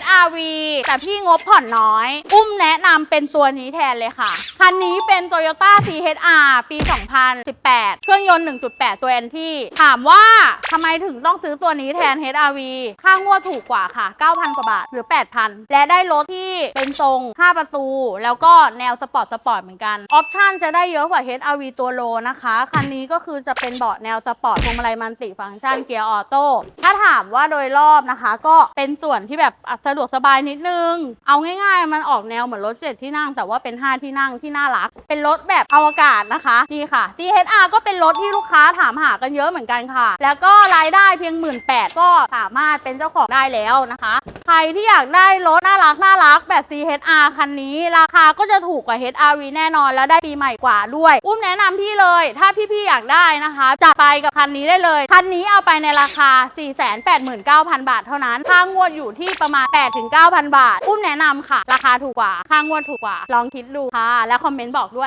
HRV แต่พี่งบผ่อนน้อย อุ้มแนะนำเป็นตัวนี้แทนเลยค่ะ คันนี้เป็น Toyota CHR ปี 2018 เครื่องยนต์ 1.8 ตัว NT ถามว่าทำไมถึงต้องซื้อตัวนี้แทน HRV ค่างวดถูกกว่าค่ะ 9,000 กว่าบาท หรือ 8,000 และได้รถที่เป็นทรง 5 ประตู แล้วก็แนวสปอร์ตสปอร์ตเหมือนกัน ออปชั่นจะได้เยอะกว่า HRV ตัวโลนะคะ คันนี้ก็คือจะเป็นเบาะแนวสปอร์ตพวงมาลัยมันติฟังก์ชันเกียร์ออโต้ ถ้าถามว่าโดยรอบนะคะ ก็เป็นส่วนที่แบบอะสะดวกสบายนิดนึง เอาง่ายๆ มันออกแนวเหมือนรถเจ็ดที่นั่ง แต่ว่าเป็น 5 ที่นั่งที่น่ารัก เป็นรถแบบอวกาศนะคะนี่ค่ะ GHR ก็เป็นรถที่ลูกค้าถามหากันเยอะเหมือนกันค่ะ แล้วก็รายได้เพียง 1 8ื่นก็สามารถเป็นเจ้าของได้แล้วนะคะ ใครที่อยากได้รถน่าารักน่ารักแบบ CHR คันนี้ราคาก็จะถูกกว่า HRV แน่นอนแล้วได้ปีใหม่กว่าด้วย อุ้มแนะนำพี่เลย ถ้าพี่ๆอยากได้นะคะจะไปกับคันนี้ได้เลย คันนี้เอาไปในราคา 489,000 บาทเท่านั้นค่างวดอยู่ที่ประมาณ 8-9,000 บาท อุ้มแนะนำค่ะ ราคาถูกกว่าค่างวดถูกกว่า ลองคิดดูค่ะ แล้วคอมเมนต์บอกด้วย